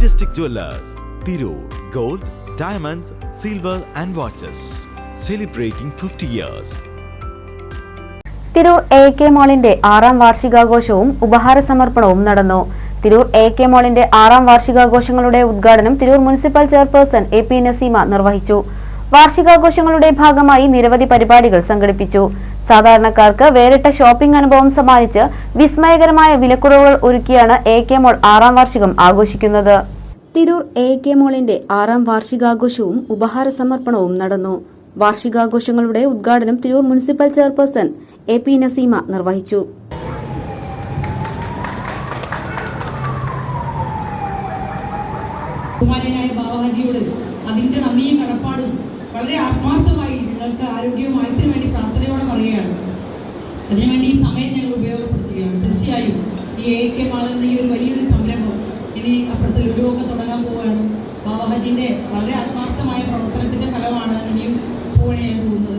Majestic jewellers Tirur gold diamonds silver and watches celebrating fifty years Tirur A K മോളിന്റെ ആറാം വാർഷികാഘോഷവും ഉപഹാര സമർപ്പണവും നടന്നു. Tirur A K മോളിന്റെ ആറാം വാർഷികാഘോഷങ്ങളുടെ ഉദ്ഘാടനം Tirur municipal chairperson A P Naseema നിർവഹിച്ചു. വാർഷികാഘോഷങ്ങളുടെ ഭാഗമായി നിരവധി പരിപാടികൾ സംഘടിപ്പിച്ചു. സാധാരണക്കാർക്ക് വേറിട്ട ഷോപ്പിംഗ് അനുഭവം സമ്മാനിച്ച് വിസ്മയകരമായ വിലക്കുറവുകൾ ഒരുക്കിയാണ് എ കെ മോൾ ആറാം വാർഷികം ആഘോഷിക്കുന്നത്. തിരൂർ എ കെ മോളിന്റെ ആറാം വാർഷികാഘോഷവും ഉപഹാര സമർപ്പണവും നടന്നു. വാർഷികാഘോഷങ്ങളുടെ ഉദ്ഘാടനം Tirur municipal chairperson A P Naseema നിർവഹിച്ചു. ബഹുമാനായ ബാബാജിയോട് അതിന്റെ നന്ദിയും കടപ്പാടും വളരെ ആത്മാർത്ഥമായി നിങ്ങൾക്ക് ആരോഗ്യവും ആയുസിനും വേണ്ടി പ്രാർത്ഥനയോടെ പറയുകയാണ്. അതിനുവേണ്ടി ഈ സമയം ഞങ്ങൾ ഉപയോഗപ്പെടുത്തുകയാണ്. തീർച്ചയായും ഈ എ കെ മാളിൽ നിന്ന് ഈ ഒരു വലിയൊരു ലുലുവൊക്കെ തുടങ്ങാൻ പോവുകയാണ്. ബാബാജിന്റെ വളരെ ആത്മാർത്ഥമായ പ്രവർത്തനത്തിന്റെ ഫലമാണ് ഇനിയും പൂവണിയാൻ പോകുന്നത്.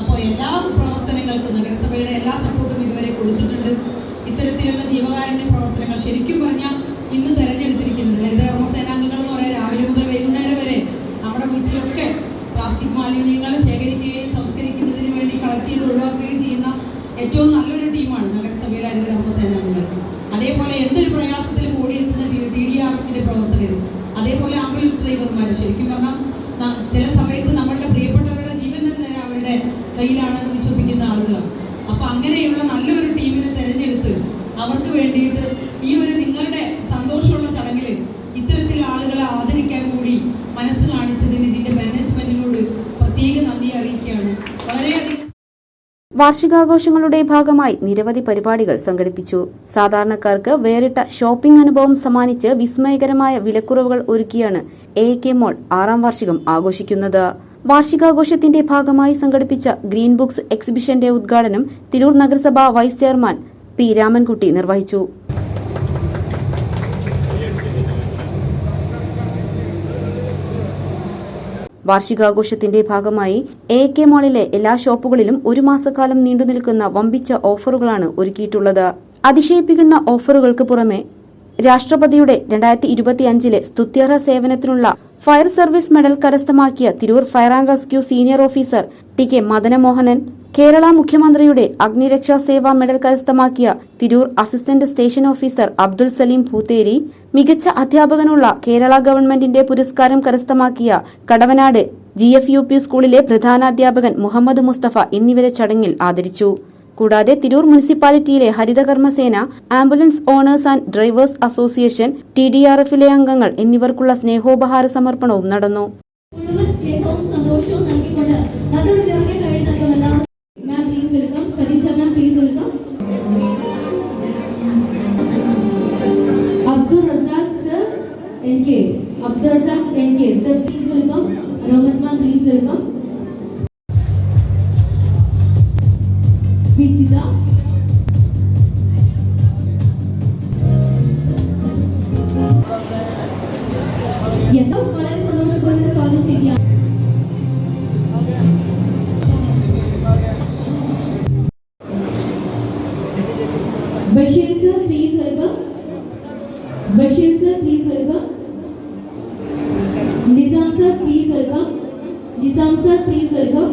അപ്പോൾ എല്ലാ പ്രവർത്തനങ്ങൾക്കും നഗരസഭയുടെ എല്ലാ സപ്പോർട്ടും ഇതുവരെ കൊടുത്തിട്ടുണ്ട്. ഇത്തരത്തിലുള്ള ജീവകാരുണ്യ പ്രവർത്തനങ്ങൾ ശരിക്കും പറഞ്ഞാൽ ഇന്ന് തെരഞ്ഞെടുത്തിരിക്കുന്നത് അതേപോലെ ആംബുലൻസ് ഡ്രൈവർമാർ ശരിക്കും പറഞ്ഞാൽ ചില സമയത്ത് നമ്മളുടെ പ്രിയപ്പെട്ടവരുടെ ജീവൻ തന്നെ അവരുടെ കയ്യിലാണെന്ന് വിശ്വസിക്കുന്ന ആളുകളാണ്. അപ്പൊ അങ്ങനെയുള്ള നല്ലൊരു ടീമിനെ തെരഞ്ഞെടുത്ത് അവർക്ക് വേണ്ടിയിട്ട് ഈ വാർഷികാഘോഷങ്ങളുടെ ഭാഗമായി നിരവധി പരിപാടികൾ സംഘടിപ്പിച്ചു. സാധാരണക്കാർക്ക് വേറിട്ട ഷോപ്പിംഗ് അനുഭവം സമ്മാനിച്ച് വിസ്മയകരമായ വിലക്കുറവുകൾ ഒരുക്കിയാണ് എ കെ മോൾ ആറാം വാർഷികം ആഘോഷിക്കുന്നത്. വാർഷികാഘോഷത്തിന്റെ ഭാഗമായി സംഘടിപ്പിച്ച ഗ്രീൻ ബുക്സ് എക്സിബിഷന്റെ ഉദ്ഘാടനം തിരൂർ നഗരസഭാ വൈസ് ചെയർമാൻ പി രാമൻകുട്ടി നിർവഹിച്ചു. വാർഷികാഘോഷത്തിന്റെ ഭാഗമായി എ കെ മാളിലെ എല്ലാ ഷോപ്പുകളിലും ഒരു മാസക്കാലം നീണ്ടുനിൽക്കുന്ന വമ്പിച്ച ഓഫറുകളാണ് ഒരുക്കിയിട്ടുള്ളത്. അതിശയിപ്പിക്കുന്ന ഓഫറുകൾക്ക് പുറമെ രാഷ്ട്രപതിയുടെ രണ്ടായിരത്തി ഇരുപത്തിയഞ്ചിലെ സ്തുത്യർഹ സേവനത്തിനുള്ള ഫയർ സർവീസ് മെഡൽ കരസ്ഥമാക്കിയ Tirur fire and rescue senior officer T K Madanamohanan Kerala മുഖ്യമന്ത്രിയുടെ അഗ്നിരക്ഷാ സേവാ മെഡൽ കരസ്ഥമാക്കിയ Tirur assistant station officer Abdul Saleem Bhootheri മികച്ച അധ്യാപകനുള്ള കേരള ഗവൺമെന്റിന്റെ പുരസ്കാരം കരസ്ഥമാക്കിയ Kadavanad G F U P സ്കൂളിലെ പ്രധാനാധ്യാപകൻ മുഹമ്മദ് മുസ്തഫ എന്നിവരെ ചടങ്ങിൽ ആദരിച്ചു. കൂടാതെ തിരൂർ മുനിസിപ്പാലിറ്റിയിലെ ഹരിതകർമ്മസേന ambulance owners and drivers association T D R എഫിലെ അംഗങ്ങൾ എന്നിവർക്കുള്ള സ്നേഹോപഹാര സമർപ്പണവും നടന്നു. N K Abdul Razak N K sir please welcome Roman ma'am please welcome Vijitha yes വളരെ സന്തോഷപൂർവം സ്വാഗതം ചെയ്യുക Basheer sir please welcome Basheer sir please welcome Nizam sir please welcome Nizam sir please welcome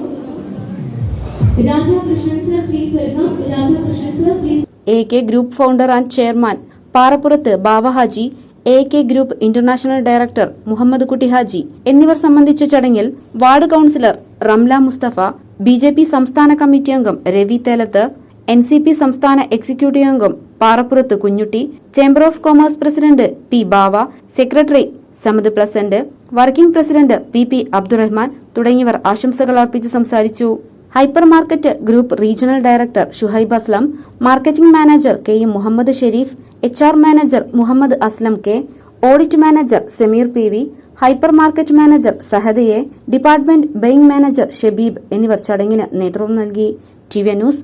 Radhakrishnan sir please welcome Radhakrishnan sir please A K group founder and chairman Parappurath Bavahaji A K group international director Muhammad Kutty Haji എന്നിവർ സംബന്ധിച്ച ചടങ്ങിൽ ward councillor Ramla Mustafa B സംസ്ഥാന committee അംഗം Ravi Thelath N C P സംസ്ഥാന executive അംഗം Parappurath Kunjutty chamber of commerce president P Bava secretary Samad president working president P P Abdurahman തുടങ്ങിയവർ ആശംസകൾ അർപ്പിച്ച് സംസാരിച്ചു. Hypermarket group regional director Shuhaib Aslam marketing manager K M Muhammad Shareef H R manager Muhammad Aslam K audit manager Sameer P V hypermarket manager സഹദയെ department buying manager Shabeeb എന്നിവർ ചടങ്ങിന് നേതൃത്വം നൽകി. T V news